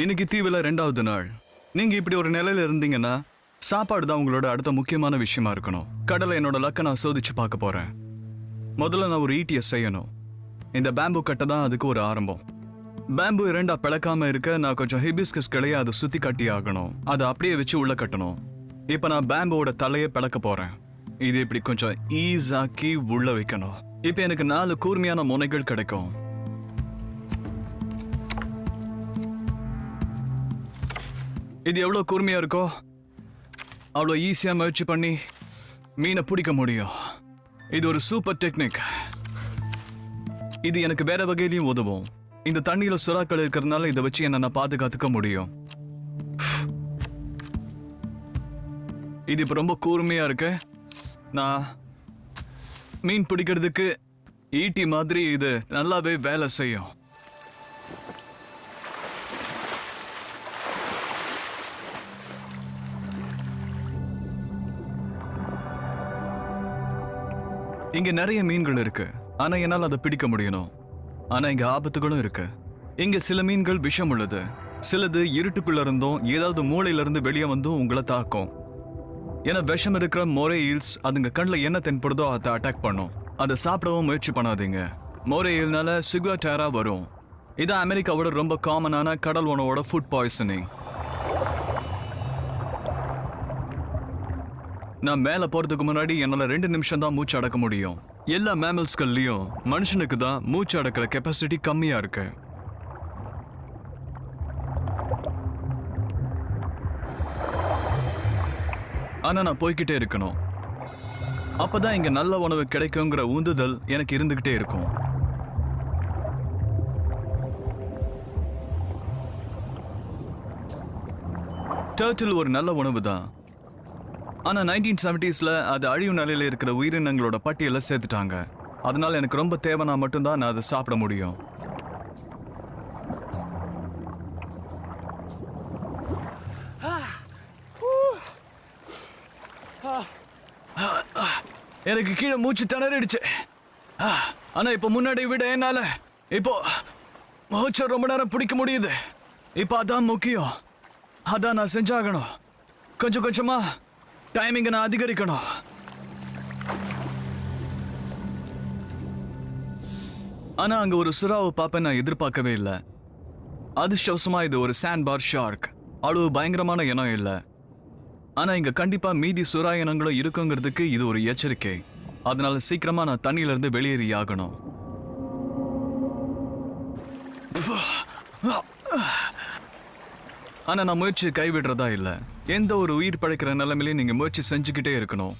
இன்னைக்கு தீவில் ரெண்டாவது நாள். நீங்க இப்படி ஒரு நிலையில இருந்தீங்கன்னா சாப்பாடு தான் உங்களோட அடுத்த முக்கியமான விஷயமா இருக்கணும். கடலை என்னோட லக்க நான் சோதிச்சு பார்க்க போறேன். முதல்ல நான் ஒரு ஈட்டியை செய்யணும். இந்த பேம்பு கட்டை தான் அதுக்கு ஒரு ஆரம்பம். பேம்பு இரண்டா பிளக்காம இருக்க நான் கொஞ்சம் ஹிபிஸ்கஸ் கிளைய அதை சுத்தி கட்டி ஆகணும். அதை அப்படியே வச்சு உள்ள கட்டணும். இப்ப நான் பேம்போட தலையை பிளக்க போறேன். இது இப்படி கொஞ்சம் ஈஸாக்கி உள்ள வைக்கணும். இப்ப எனக்கு நாலு கூர்மையான முனைகள் கிடைக்கும். இது எவ்வளோ கூர்மையாக இருக்கோ அவ்வளோ ஈஸியாக முயற்சி பண்ணி மீனை பிடிக்க முடியும். இது ஒரு சூப்பர் டெக்னிக் இது எனக்கு வேற வகையிலையும் உதவும். இந்த தண்ணியில் சுறாக்கள் இருக்கிறதுனால இதை வச்சு என்ன நான் பாதுகாத்துக்க முடியும். இது இப்போ ரொம்ப கூர்மையாக இருக்கு. நான் மீன் பிடிக்கிறதுக்கு ஈட்டி மாதிரி இது நல்லாவே வேலை செய்யும். இங்க நிறைய மீன்கள் இருக்கு. ஆனா என்னால் அதை பிடிக்க முடியணும். ஆனா இங்க ஆபத்துகளும் இருக்கு. இங்க சில மீன்கள் விஷம் உள்ளது. சிலது இருட்டுக்குள்ள இருந்தும் ஏதாவது மூளையில இருந்து வெளியே வந்தும் உங்களை தாக்கும். ஏன்னா விஷம் இருக்கிற மொரே ஈல்ஸ் அதுங்க கண்ணில் என்ன தென்படுதோ அதை அட்டாக் பண்ணும். அதை சாப்பிடவும் முயற்சி பண்ணாதீங்க. மொரே ஈல்னால சிகுவாட்டேரா வரும். இது அமெரிக்காவோட ரொம்ப காமனான கடல் உணவோட ஃபுட் பாய்சனிங் நான் மேல போறதுக்கு முன்னாடி என்னால ரெண்டு நிமிஷம் தான் மூச்சு அடக்க முடியும். எல்லா மேமல்ஸ்கள்லயும் மனுஷனுக்கு தான் மூச்சு அடக்கிற கெப்பாசிட்டி கம்மியா இருக்கு. ஆனா நான் போய்கிட்டே இருக்கணும். அப்பதான் இங்க நல்ல உணவு கிடைக்குங்கிற உந்துதல் எனக்கு இருந்துகிட்டே இருக்கும். டர்ட்டில் ஒரு நல்ல உணவு தான் ஆனால் நைன்டீன் செவன்டீஸில் அது அழிவு நிலையில் இருக்கிற உயிரினங்களோட பட்டியலை சேர்த்துட்டாங்க. அதனால் எனக்கு ரொம்ப தேவைனா மட்டும்தான் நான் அதை சாப்பிட முடியும். எனக்கு கீழே மூச்சு திணறிடுச்சு. ஆனால் இப்போ முன்னாடி விட என்னால்? இப்போ மூச்சை ரொம்ப நேரம் பிடிக்க முடியுது. இப்போ அதான் முக்கியம். அதான் நான் செஞ்சாகணும். கொஞ்சம் கொஞ்சமாக டைமிங்கை நான் அதிகரிக்கணும். ஆனா அங்க ஒரு சுறாவை பார்ப்பேன் நான் எதிர்பார்க்கவே இல்லை. அதிர்ஷ்டவசமா இது ஒரு சாண்ட் பார் ஷார்க் அவ்வளவு பயங்கரமான இனம் இல்லை. ஆனா இங்க கண்டிப்பா மீதி சுறா இனங்களும் இருக்குங்கிறதுக்கு இது ஒரு எச்சரிக்கை. அதனால சீக்கிரமா நான் தண்ணியில இருந்து வெளியேறி ஆகணும். ஆனா நான் முயற்சி கைவிடுறதா இல்லை. எந்த ஒரு உயிர் படைக்கிற நிலைமையிலையும் நீங்கள் முயற்சி செஞ்சுக்கிட்டே இருக்கணும்.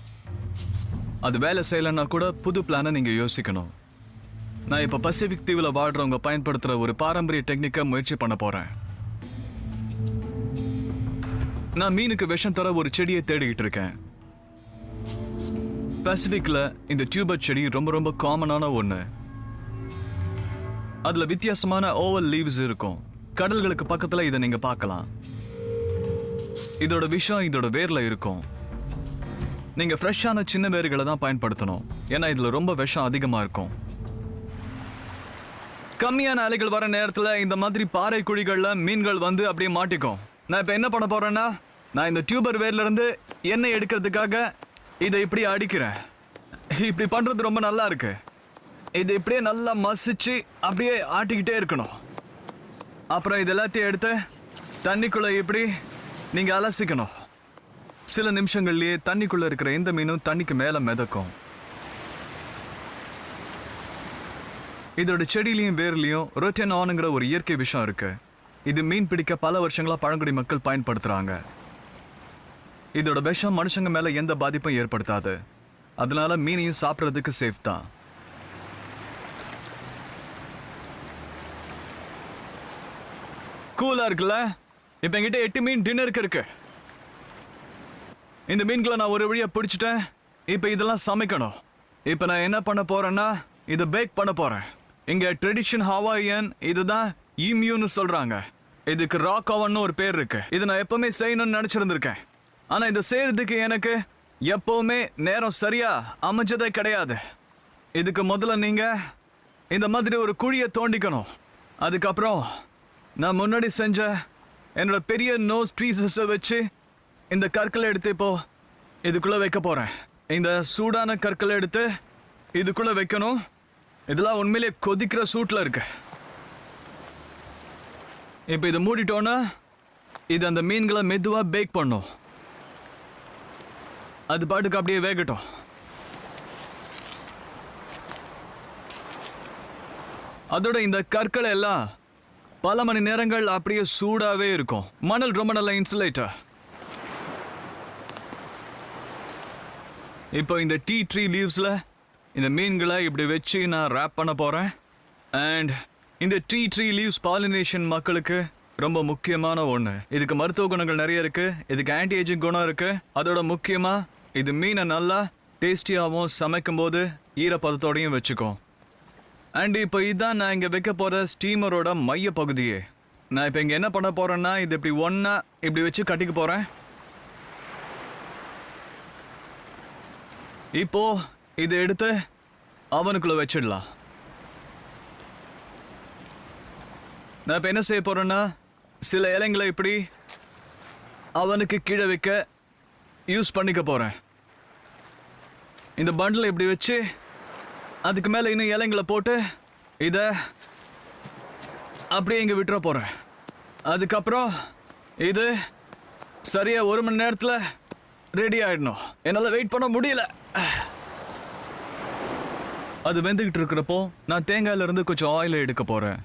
அது வேலை செய்யலைன்னா கூட புது பிளானை நீங்கள் யோசிக்கணும். நான் இப்போ பசிபிக் தீவில் வாழ்கிறவங்க பயன்படுத்துகிற ஒரு பாரம்பரிய டெக்னிக்கை முயற்சி பண்ண போகிறேன் நான் மீனுக்கு விஷம் தர ஒரு செடியை தேடிக்கிட்டு இருக்கேன். பசிபிக்கில் இந்த டியூபர் செடி ரொம்ப ரொம்ப காமனான ஒன்று அதில் வித்தியாசமான ஓவல் லீவ்ஸ் இருக்கும். கடல்களுக்கு பக்கத்தில் இதை நீங்கள் பார்க்கலாம். இதோட விஷம் இதோட வேர்ல இருக்கும். நீங்க ஃப்ரெஷ்ஷான சின்ன வேர்களை தான் பயன்படுத்தணும். ஏன்னா இதுல ரொம்ப விஷம் அதிகமா இருக்கும். கம்மியான அலைகள் வர நேரத்துல இந்த மாதிரி பாறை குழிகள்ல மீன்கள் வந்து அப்படியே மாட்டிக்கும். நான் இப்ப என்ன பண்ண போறேன்னா நான் இந்த டியூபர் வேர்ல இருந்து எண்ணெய் எடுக்கிறதுக்காக இதை இப்படி அடிக்கிறேன். இப்படி பண்றது ரொம்ப நல்லா இருக்கு. இது இப்படியே நல்லா மசிச்சு அப்படியே ஆட்டிக்கிட்டே இருக்கணும். அப்புறம் இது எல்லாத்தையும் எடுத்து தண்ணிக்குள்ள இப்படி நீங்க அலசிக்கணும். சில நிமிஷங்கள்லயே தண்ணிக்குள்ள இருக்கிற எந்த மீனும் தண்ணிக்கு மேல மிதக்கும். இதோட செடியிலையும் வேர்லையும் ரொட்டேன் ஆனுங்கிற ஒரு இயற்கை விஷயம் இருக்கு. இது மீன் பிடிக்க பல வருஷங்களா பழங்குடி மக்கள் பயன்படுத்துறாங்க. இதோட விஷம் மனுஷங்க மேல எந்த பாதிப்பும் ஏற்படுத்தாது. அதனால மீனையும் சாப்பிட்றதுக்கு சேஃப் தான். கூலா இருக்குல்ல? இப்ப என்கிட்ட எட்டு மீன் டின்னருக்கு இருக்கு. இந்த மீன்களை நான் ஒரு வழியா பிடிச்சிட்டேன். இப்ப இதெல்லாம் சமைக்கணும். இப்ப நான் என்ன பண்ண போறேன்னா இதை பேக் பண்ண போறேன். இங்க ட்ரெடிஷன் ஹவாயன் இதுதான் இம்யூன்னு சொல்றாங்க. இதுக்கு ராக் அவன்னு ஒரு பேர் இருக்கு. இது நான் எப்பவுமே செய்யணும்னு நினைச்சிருந்திருக்கேன். ஆனா இதை செய்யறதுக்கு எனக்கு எப்பவுமே நேரம் சரியா அமைஞ்சதே கிடையாது. இதுக்கு முதல்ல நீங்க இந்த மாதிரி ஒரு குழியை தோண்டிக்கணும். அதுக்கப்புறம் நான் முன்னாடி செஞ்ச என்னோட பெரிய நோஸ் ட்வீசஸை வச்சு இந்த கற்களை எடுத்து இப்போ இதுக்குள்ளே வைக்க போகிறேன் இந்த சூடான கற்களை எடுத்து இதுக்குள்ளே வைக்கணும். இதெல்லாம் உண்மையிலேயே கொதிக்கிற சூட்டில் இருக்கு. இப்போ இதை மூடிட்டோன்னா இது அந்த மீன்களை மெதுவாக பேக் பண்ணும். அது பாட்டுக்கு அப்படியே வேகட்டும். அதோட இந்த கற்களை எல்லாம் பல மணி நேரங்கள் அப்படியே சூடாவே இருக்கும். மணல் ரொம்ப நல்ல இன்சுலேட்டர் இப்போ இந்த டீ ட்ரீ லீவ்ஸில் இந்த மீன்களை இப்படி வச்சு நான் ரேப் பண்ண போகிறேன் அண்ட் இந்த டீ ட்ரீ லீவ்ஸ் பாலினேஷன் மக்களுக்கு ரொம்ப முக்கியமான ஒன்று இதுக்கு மருத்துவ குணங்கள் நிறைய இருக்குது இதுக்கு ஆன்டி ஏஜிங் குணம் இருக்குது அதோட முக்கியமாக இது மீனை நல்லா டேஸ்டியாகவும் சமைக்கும்போது ஈரப்பதத்தோடையும் வச்சுக்கும். அண்ட் இப்போ இதுதான் நான் இங்கே வைக்க போகிற ஸ்டீமரோட மைய பகுதியே. நான் இப்போ இங்கே என்ன பண்ண போகிறேன்னா இது இப்படி ஒன்றா இப்படி வச்சு கட்டிக்க போகிறேன் இப்போ இதை எடுத்து அவனுக்குள்ளே வச்சிடலாம். நான் இப்போ என்ன செய்ய போகிறேன்னா சில இலைங்களை இப்படி அவனுக்கு கீழே வைக்க யூஸ் பண்ணிக்க போகிறேன் இந்த பண்டில் இப்படி வச்சு அதுக்கு மேலே இன்னும் இலைங்களை போட்டு இதை அப்படியே இங்கே விட்டுற போகிறேன் அதுக்கப்புறம் இது சரியா ஒரு மணி நேரத்தில் ரெடி ஆகிடணும் என்னால் வெயிட் பண்ண முடியல. அது வெந்துக்கிட்டு இருக்கிறப்போ நான் தேங்காயில இருந்து கொஞ்சம் ஆயிலை எடுக்க போகிறேன்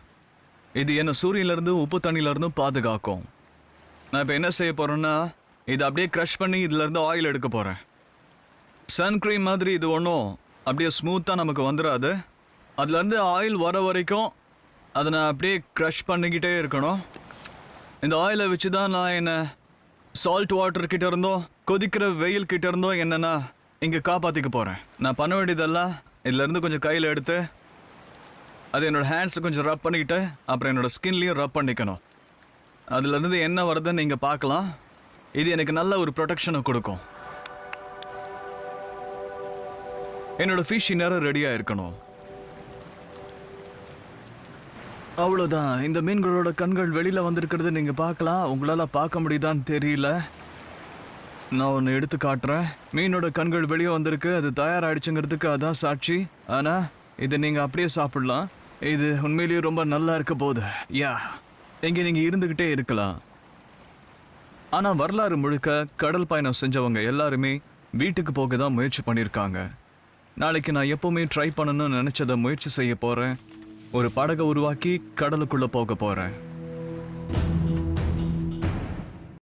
இது என்ன சூரியன்லேருந்து உப்பு தண்ணியிலேருந்தும் பாதுகாக்கும். நான் இப்போ என்ன செய்ய போகிறேன்னா இதை அப்படியே க்ரஷ் பண்ணி இதுலேருந்து ஆயில் எடுக்க போகிறேன் சன்க்ரீம் மாதிரி இது ஒன்றும் அப்படியே ஸ்மூத்தாக நமக்கு வந்துடாது அதுலேருந்து ஆயில் வர வரைக்கும் அதை நான் அப்படியே க்ரஷ் பண்ணிக்கிட்டே இருக்கணும். இந்த ஆயிலை வச்சு தான் நான் என்னை சால்ட் வாட்டர் கிட்ட இருந்தோம் கொதிக்கிற வெயில் கிட்ட இருந்தோம் என்னென்னா இங்கே காப்பாற்றிக்க போகிறேன் நான் பண்ண வேண்டியதெல்லாம் இதுலேருந்து கொஞ்சம் கையில் எடுத்து அது என்னோட ஹேண்ட்ஸில் கொஞ்சம் ரப் பண்ணிக்கிட்டு அப்புறம் என்னோடய ஸ்கின்லேயும் ரப் பண்ணிக்கணும். அதுலேருந்து என்ன வருதுன்னு நீங்கள் பார்க்கலாம். இது எனக்கு நல்ல ஒரு ப்ரொடெக்ஷனை கொடுக்கும். என்னோட ஃபிஷ் நேரம் ரெடியாக இருக்கணும் அவ்வளோதான் இந்த மீன்களோட கண்கள் வெளியில் வந்திருக்கிறது நீங்கள் பார்க்கலாம். உங்களால் பார்க்க முடியுதான்னு தெரியல. நான் ஒன்று எடுத்து காட்டுறேன். மீனோட கண்கள் வெளியே வந்திருக்கு. அது தயாராகிடுச்சுங்கிறதுக்கு அதான் சாட்சி. ஆனால் இதை நீங்கள் அப்படியே சாப்பிடலாம். இது உண்மையிலேயே ரொம்ப நல்லா இருக்க போகுது. யா இங்கே நீங்கள் இருந்துக்கிட்டே இருக்கலாம். ஆனால் வரலாறு முழுக்க கடல் பயணம் செஞ்சவங்க எல்லாருமே வீட்டுக்கு போக தான் முயற்சி பண்ணியிருக்காங்க. நாளைக்கு நான் எப்பவுமே ட்ரை பண்ணணும்னு நினச்சதை முயற்சி செய்ய போகிறேன் ஒரு படகை உருவாக்கி கடலுக்குள்ளே போக போகிறேன்